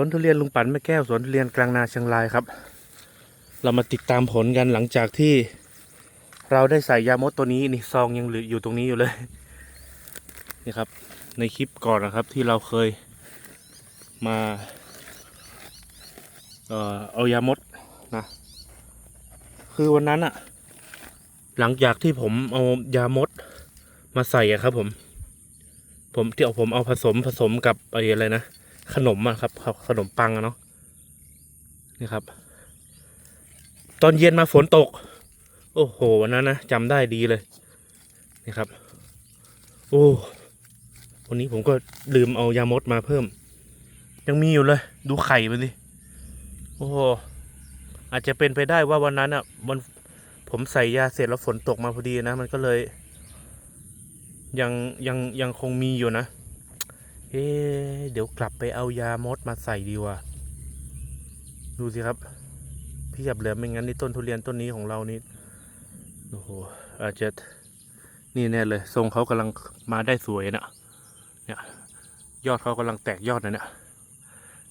วนทุเรียนลุงปันแม่แก้วสวนทุเรียนกลางนาเชียงรายครับ เรามาติดตามผลกันหลังจากที่ เราได้ใส่ยามดตัวนี้นี่ซองยังเหลืออยู่ตรงนี้อยู่เลยนี่ครับ ในคลิปก่อนนะครับที่เราเคยมาเอ่อเอายามดนะคือวันนั้นอะหลังจากที่ผมเอายามดมาใส่อะครับผม ผมที่เอาผมเอาผสมผสมกับไอ้อะไรนะ ขนมอะครับ ขนมปังอะเนาะนี่ครับ ตอนเย็นมาฝนตก โอ้โหวันนั้นนะจำได้ดีเลยนี่ครับ โอ้วันนี้ผมก็ลืมเอายามดมาเพิ่ม ยังมีอยู่เลย ดูไข่มันสิโอ้โหอาจจะเป็นไปได้ว่าวันนั้นอะวันผมใส่ยาเสร็จแล้วฝนตกมาพอดีนะ มันก็เลย ยังยังยังคงมีอยู่นะ เอ๊เดี๋ยวกลับไปเอายามดมาใส่ดีว่าดูสิครับพี่ับเหลือไม่งั้นนี่ต้นทุเรียนต้นนี้ของเรานี่โอ้โหอาจจะนี่แน่เลย ทรงเขากำลังมาได้สวยนะเนี่ยยอดเขากำลังแตกยอดนะเนี่ย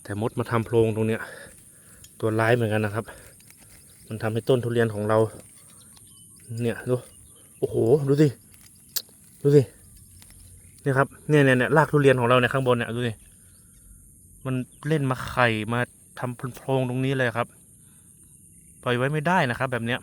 แต่มดมาทำโพรงตรงเนี้ยตัวร้ายเหมือนกันนะครับ มันทำให้ต้นทุเรียนของเรา เนี่ยดูโอ้โหดูสิดูสิ นี่ยครับเนี่ยเนี่ยเนี่ยรากทุเรียนของเราเนี่ยข้างบนเนี่ยดูสิมันเล่นมาไข่มาทำโพรงตรงนี้เลยครับ ปล่อยไว้ไม่ได้นะครับ แบบเนี้ย